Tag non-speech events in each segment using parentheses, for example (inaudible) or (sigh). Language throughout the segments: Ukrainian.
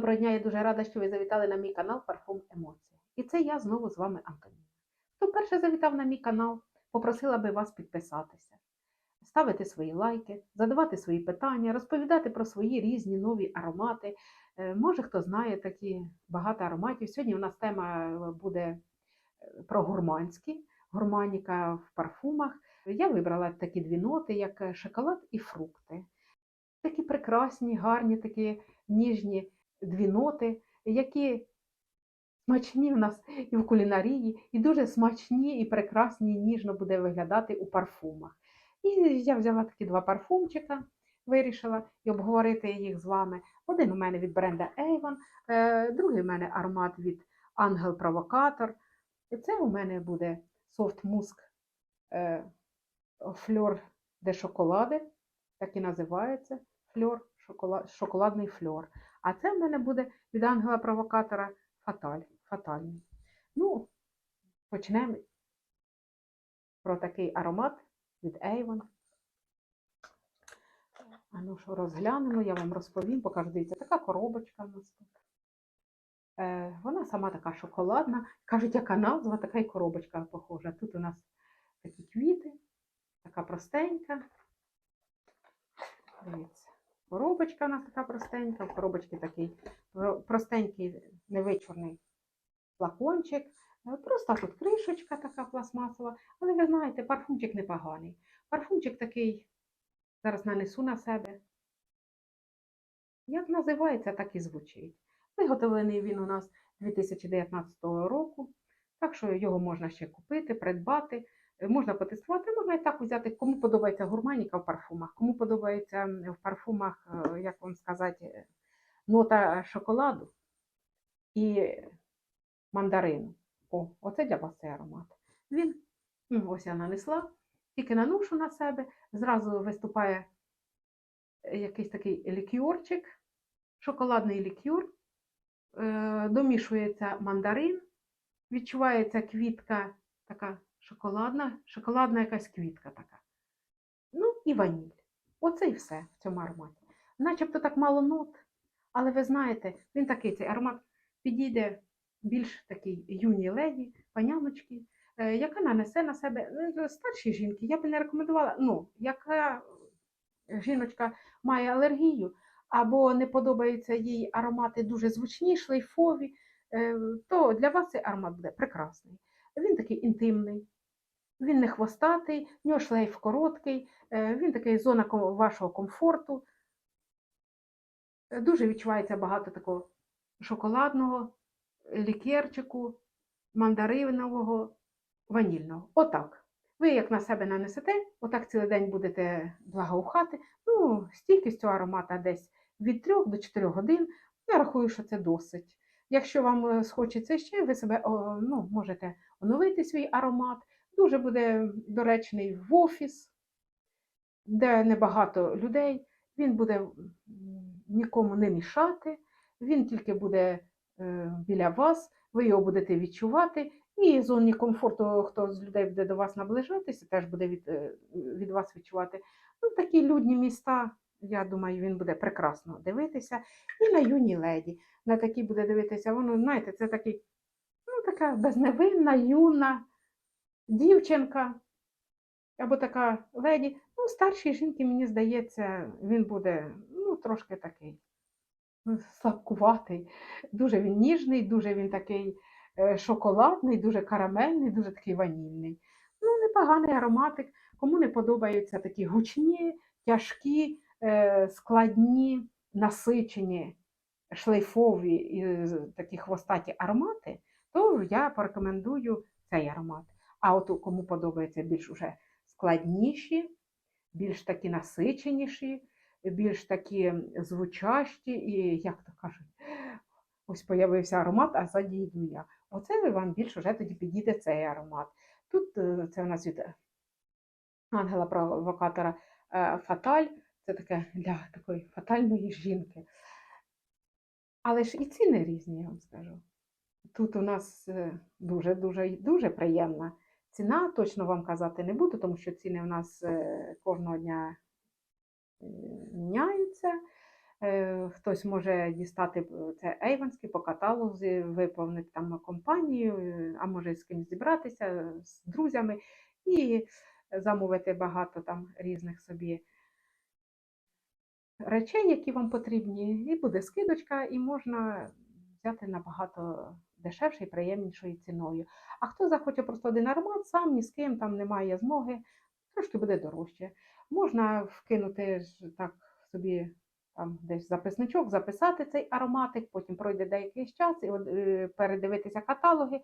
доброго дня. Я дуже рада, що ви завітали на мій канал Парфум Емоції. І це я знову з вами Антоніна. Хто вперше завітав на мій канал, попросила би вас підписатися, ставити свої лайки, задавати свої питання, розповідати про свої різні нові аромати. Е, Може, хто знає такі багато ароматів. Сьогодні у нас тема е, буде е, про гурманські, гурманіка в парфумах. Я вибрала такі дві ноти, як шоколад і фрукти. Такі прекрасні, гарні, такі ніжні дві ноти, які смачні в нас і в кулінарії, і дуже смачні і прекрасні, і ніжно буде виглядати у парфумах. І я взяла такі два парфумчика, вирішила і обговорити їх з вами. Один у мене від бренда Avon, е, другий у мене аромат від Ангел Провокатор. І це у мене буде Soft е, Fleur de Chocolade, так і називається фльор, шоколад, шоколадний фльор. А це в мене буде від ангела-провокатора Фаталь, фатальний. Ну, почнемо про такий аромат від Avon. А ну що, розглянемо, я вам розповім, покажу. Дивіться, така коробочка в нас тут. Е, вона сама така шоколадна. Кажуть, яка назва, така й коробочка похожа. Тут у нас такі квіти, така простенька. Дивіться. Коробочка у нас така простенька, в коробочці такий простенький невичорний флакончик. Е, Просто тут кришечка така пластмасова. Але ви знаєте, парфумчик непоганий. Парфумчик такий, зараз нанесу на себе. Як називається, так і звучить. Виготовлений він у нас 2019 року, так що його можна ще купити, придбати. Можна потестувати, можна і так взяти, кому подобається гурманіка в парфумах, кому подобається в парфумах, е, як вам сказати, нота шоколаду і мандарину. О, оце для вас цей аромат. Він, ну, ось я нанесла, тільки наношу на себе, зразу виступає е, якийсь такий лікюрчик, шоколадний лікюр, е, домішується мандарин, відчувається квітка така шоколадна, шоколадна якась квітка така. Ну і ваніль. Оце і все в цьому ароматі. Начебто так мало нот, але ви знаєте, він такий цей аромат підійде більш такій юній леді, паняночки, е, яка нанесе на себе ну, старші жінки. Я би не рекомендувала, ну, яка жіночка має алергію, або не подобаються їй аромати дуже звучні, шлейфові, е, то для вас цей аромат буде прекрасний. Він такий інтимний, він не хвостатий, в нього шлейф короткий, е, він такий зона вашого комфорту. Е, Дуже відчувається багато такого шоколадного, лікерчику, мандаринового, ванільного. Отак. Ви як на себе нанесете, отак цілий день будете благоухати. Ну, стійкістю аромата десь від 3 до 4 годин. Я рахую, що це досить. Якщо вам е, схочеться ще, ви себе ну, можете оновити свій аромат. Дуже буде доречний в офіс, де небагато людей. Він буде нікому не мішати, він тільки буде е, біля вас, ви його будете відчувати. І зоні комфорту, хто з людей буде до вас наближатися, теж буде від, е, від вас відчувати. Ну, такі людні міста, я думаю, він буде прекрасно дивитися. І на юні леді. На такі буде дивитися. Воно, знаєте, це такий, ну, така безневинна, юна дівчинка. Або така леді. Ну, старшій жінки, мені здається, він буде ну, трошки такий слабкуватий. Дуже він ніжний, дуже він такий е, шоколадний, дуже карамельний, дуже такий ванільний. Ну, непоганий ароматик. Кому не подобаються такі гучні, тяжкі, складні, насичені, шлейфові і такі хвостаті аромати, то я порекомендую цей аромат. А от кому подобаються більш уже складніші, більш такі насиченіші, більш такі звучащі, і, як то кажуть, ось появився аромат, а ззаді йду я. Оце вам більш уже тоді підійде цей аромат. Тут е, це у нас від ангела провокатора е, Фаталь, це таке для такої фатальної жінки. Але ж і ціни різні, я вам скажу. Тут у нас дуже-дуже дуже приємна ціна, точно вам казати не буду, тому що ціни у нас е, кожного дня е, міняються. Е, Хтось може дістати це Ейванський по каталозі, виповнити там компанію, а може з кимось зібратися з друзями і замовити багато там різних собі речей, які вам потрібні, і буде скидочка, і можна взяти набагато дешевше і приємнішою ціною. А хто захоче просто один аромат, сам ні з ким там немає змоги, трошки буде дорожче. Можна вкинути так собі там десь записничок, записати цей ароматик, потім пройде деякий час і е, передивитися каталоги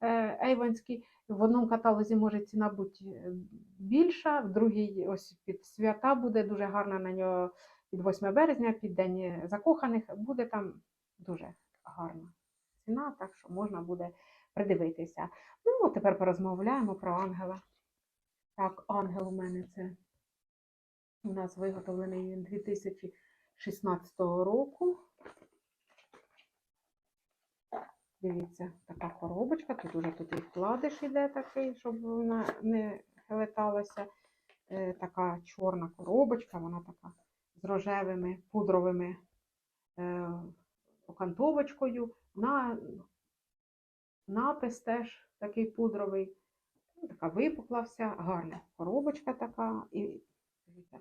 е, ейванські. В одному каталозі може ціна бути е, більша, в другій ось під свята буде дуже гарна на нього під 8 березня, під День закоханих, буде там дуже гарна ціна, так що можна буде придивитися. Ну, тепер порозмовляємо про ангела. Так, ангел у мене це у нас виготовлений він 2016 року. Дивіться, така коробочка. Тут уже тут і вкладиш іде такий, щоб вона не хилеталася. Е, така чорна коробочка, вона така з рожевими пудровими е, окантовочкою. На, напис теж такий пудровий. Така випукла вся, гарна коробочка така. І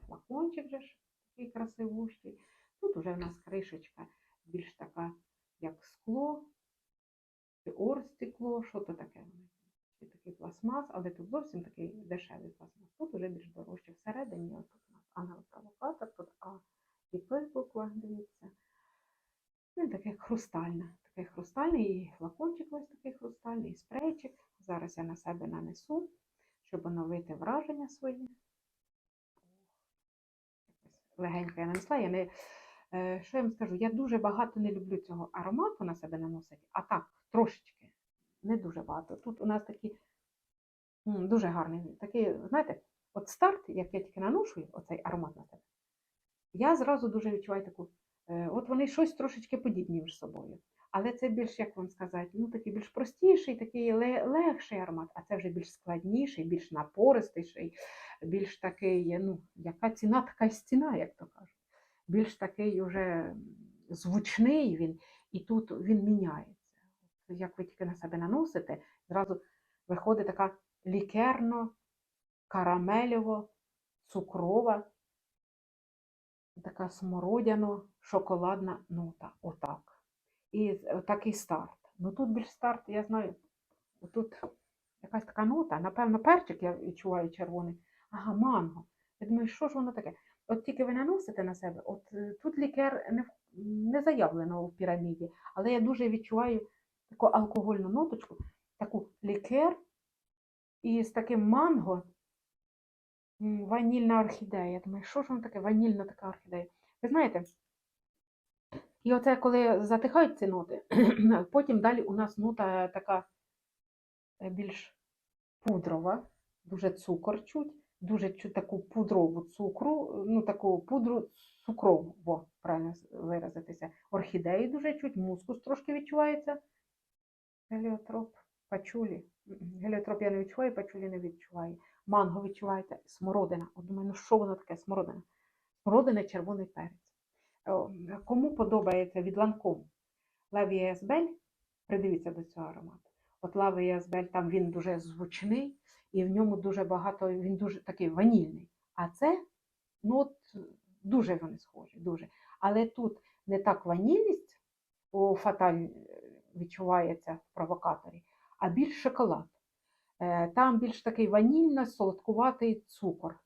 флакончик же ж такий красивущий. Тут уже в нас кришечка більш така, як скло, чи орстекло, що то таке? Такий пластмас, але тут зовсім такий дешевий пластмас. Тут уже більш дорожче. Всередині от тут у нас ангел-провокатор, тут А і П буква, дивіться. Він такий хрустальний. І флакончик ось такий хрустальний, і спрейчик. Зараз я на себе нанесу, щоб оновити враження свої. Легенько я нанесла. Я не, е, що я вам скажу? Я дуже багато не люблю цього аромату на себе наносити, а так, трошечки, не дуже багато. Тут у нас такі дуже гарний, такий, знаєте, от старт, як я тільки наношу оцей аромат на себе, я зразу дуже відчуваю таку, от вони щось трошечки подібні між собою. Але це більш, як вам сказати, ну такий більш простіший, такий легший аромат, а це вже більш складніший, більш напористіший, більш такий, ну, яка ціна, така й стіна, як то кажуть. Більш такий уже звучний він, і тут він міняється. Як ви тільки на себе наносите, зразу виходить така лікерно, карамельово, цукрова, така смородяно, шоколадна нота. Отак. І такий старт. Ну тут більш старт, я знаю, тут якась така нота, напевно, перчик я відчуваю червоний. Ага, манго. Я думаю, що ж воно таке? От тільки ви наносите на себе, от е, тут лікер не, не заявлено в піраміді, але я дуже відчуваю таку алкогольну ноточку, таку лікер і з таким манго. Ванільна орхідея. Я думаю, що ж воно таке? Ванільна така орхідея. Ви знаєте, і оце коли затихають ці ноти, (clears throat) потім далі у нас нота така е, більш пудрова, дуже цукор чуть, дуже чуть таку пудрову цукру, ну таку пудру цукрову, во, правильно виразитися. Орхідеї дуже чуть, мускус трошки відчувається. Геліотроп, пачулі. Геліотроп я не відчуваю, пачулі не відчуваю. Манго відчувається, смородина. От думаю, ну що воно таке смородина? Смородина, червоний перець. Кому подобається від Ланком Лавія Есбель, придивіться до цього аромату. От Лавія Есбель, там він дуже звучний, і в ньому дуже багато, він дуже такий ванільний. А це, ну от дуже вони схожі, дуже. Але тут не так ванільність у фаталь відчувається в провокаторі, а більш шоколад. Е, Там більш такий ванільно-солодкуватий цукор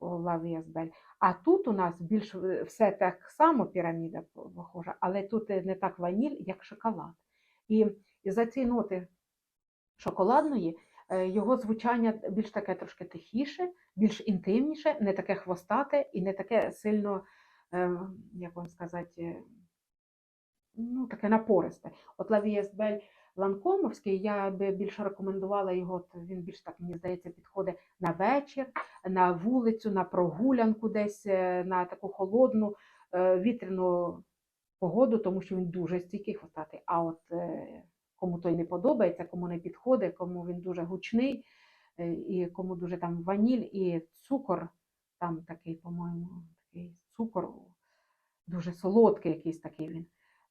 у Лавія Есбель. А тут у нас більш е, все так само піраміда похожа, але тут е, не так ваніль, як шоколад. І за ці ноти шоколадної його звучання більш таке трошки тихіше, більш інтимніше, не таке хвостате і не таке сильно, як вам сказати, ну, таке напористе. От Лавієс Бель Ланкомовський, я би більше рекомендувала його, він більш так, мені здається, підходить на вечір, на вулицю, на прогулянку десь, е, на таку холодну, е, вітряну погоду, тому що він дуже стійкий хвостатий. А от е, кому той не подобається, кому не підходить, кому він дуже гучний, і кому дуже там ваніль і цукор, там такий, по-моєму, такий цукор дуже солодкий якийсь такий він.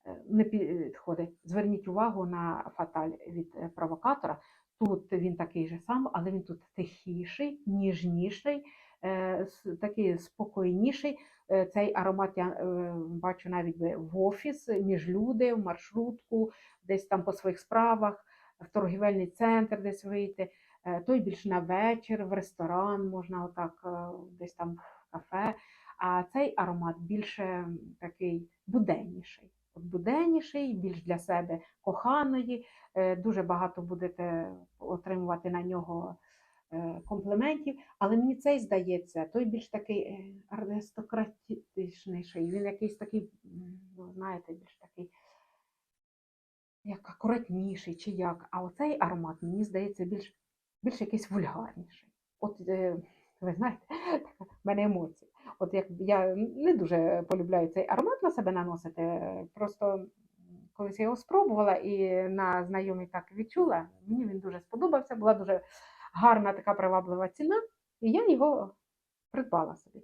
Е, Не підходить. Зверніть увагу на фаталь від е, провокатора. Тут він такий же сам, але він тут тихіший, ніжніший, е, такий спокійніший. Е, Цей аромат я е, бачу навіть в офіс, між люди, в маршрутку, десь там по своїх справах, в торгівельний центр десь вийти. Е, Той більш на вечір, в ресторан, можна отак, е, десь там в кафе. А цей аромат більше такий буденніший. Буденніший, більш для себе коханої. Е, Дуже багато будете отримувати на нього е, компліментів. Але мені цей здається, той більш такий е, аристократичніший. Він якийсь такий, ну, знаєте, більш такий як акуратніший чи як. А оцей аромат, мені здається, більш, більш якийсь вульгарніший. От ви знаєте, (laughs) в мене емоції. От як я не дуже полюбляю цей аромат на себе наносити. Просто колись я його спробувала і на знайомій так відчула. Мені він дуже сподобався, була дуже гарна така приваблива ціна, і я його придбала собі.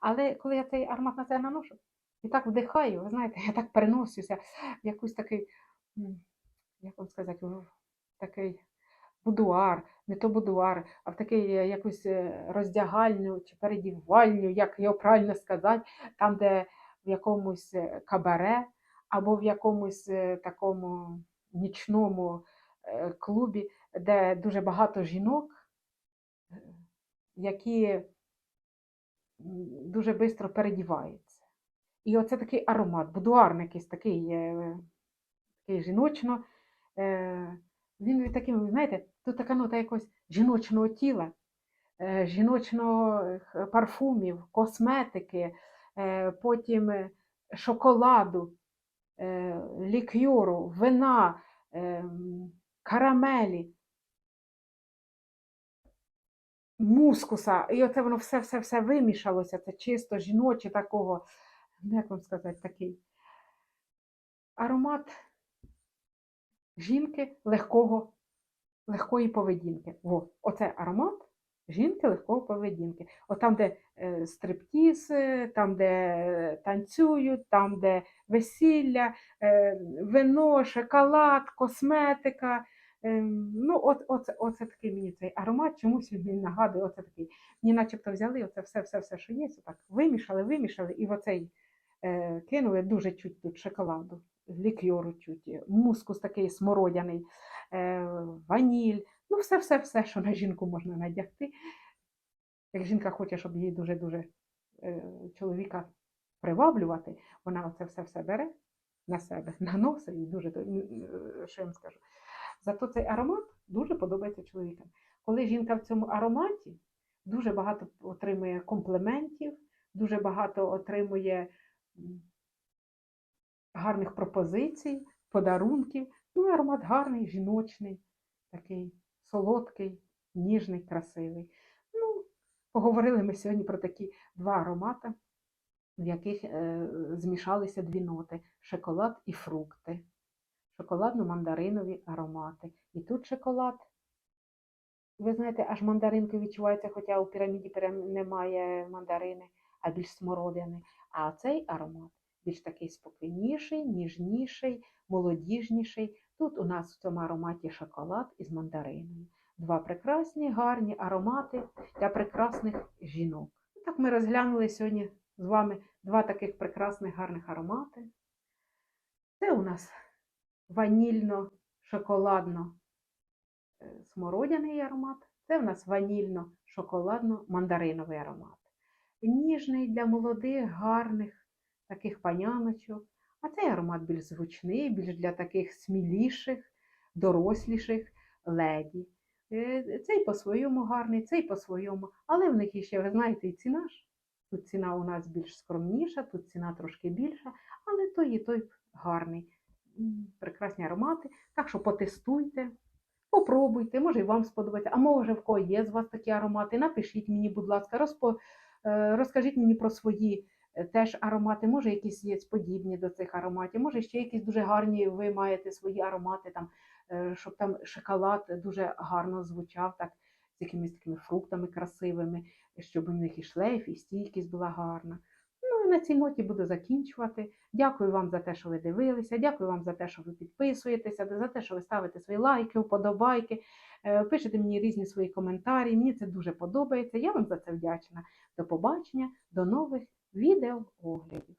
Але коли я цей аромат на себе наношу, і так вдихаю, ви знаєте, я так переносюся в якусь такий, як вам сказати, такий будуар, не то будуар, а в такий е, якусь е, роздягальню чи передівальню, як його правильно сказати, там, де в якомусь е, кабаре або в якомусь такому нічному клубі, де дуже багато жінок, які дуже швидко передіваються. І оце такий аромат, будуарний якийсь такий, такий жіночно. Він від таким, знаєте, тут така нота якогось жіночного тіла, е, жіночного е, парфумів, косметики, е, потім шоколаду, лікьору, вина, карамелі, мускуса. І оце воно все-все-все вимішалося. Це чисто жіноче такого, ну, як вам сказати, такий аромат жінки легкого, легкої поведінки. Во, оце аромат жінки легкої поведінки. От там, де е, стриптіз, там, де е, танцюють, там, де весілля, е, вино, шоколад, косметика. Е, ну, от, оце, оце такий мені цей аромат, чомусь він нагадує, оце такий. Мені начебто взяли оце все, все, все, що є, так вимішали, вимішали, і в оцей е, кинули дуже чуть тут шоколаду, лікьору чуть, мускус такий смородяний, е, ваніль, ну все-все-все, що на жінку можна надягти. Як жінка хоче, щоб її дуже-дуже е, чоловіка приваблювати, вона оце все-все бере на себе, (laughs) наносить і дуже, е, що я вам скажу. Зато цей аромат дуже подобається чоловікам. Коли жінка в цьому ароматі дуже багато отримує компліментів, дуже багато отримує гарних пропозицій, подарунків. Ну, аромат гарний, жіночний, такий солодкий, ніжний, красивий. Ну, поговорили ми сьогодні про такі два аромати, в яких е, змішалися дві ноти: шоколад і фрукти. Шоколадно-мандаринові аромати. І тут шоколад. Ви знаєте, аж мандаринки відчуваються, хоча у піраміді немає мандарини, а більш смородини. А цей аромат більш такий спокійніший, ніжніший, молодіжніший. Тут у нас в цьому ароматі шоколад із мандариною. Два прекрасні, гарні аромати для прекрасних жінок. Так ми розглянули сьогодні з вами два таких прекрасних гарних аромати. Це у нас ванільно-шоколадно е, аромат. Це в нас ванільно-шоколадно-мандариновий аромат. Ніжний для молодих, гарних таких паняночок. А цей аромат більш звучний, більш для таких сміліших, доросліших леді. Е, Цей по-своєму гарний, цей по-своєму. Але в них іще, ви знаєте, і ціна ж. Тут ціна у нас більш скромніша, тут ціна трошки більша, але той і той гарний. Прекрасні аромати. Так що потестуйте, попробуйте, може і вам сподобається. А може в кого є з вас такі аромати. Напишіть мені, будь ласка, розпо... е, розкажіть мені про свої теж аромати. Може, якісь є подібні до цих ароматів, може ще якісь дуже гарні ви маєте свої аромати, там, е, щоб там шоколад дуже гарно звучав, так, з якимись такими фруктами красивими, щоб у них і шлейф, і стійкість була гарна. Ну і на цій ноті буду закінчувати. Дякую вам за те, що ви дивилися. Дякую вам за те, що ви підписуєтеся, за те, що ви ставите свої лайки, вподобайки, е, пишете мені різні свої коментарі. Мені це дуже подобається. Я вам за це вдячна. До побачення, до нових відеооглядів.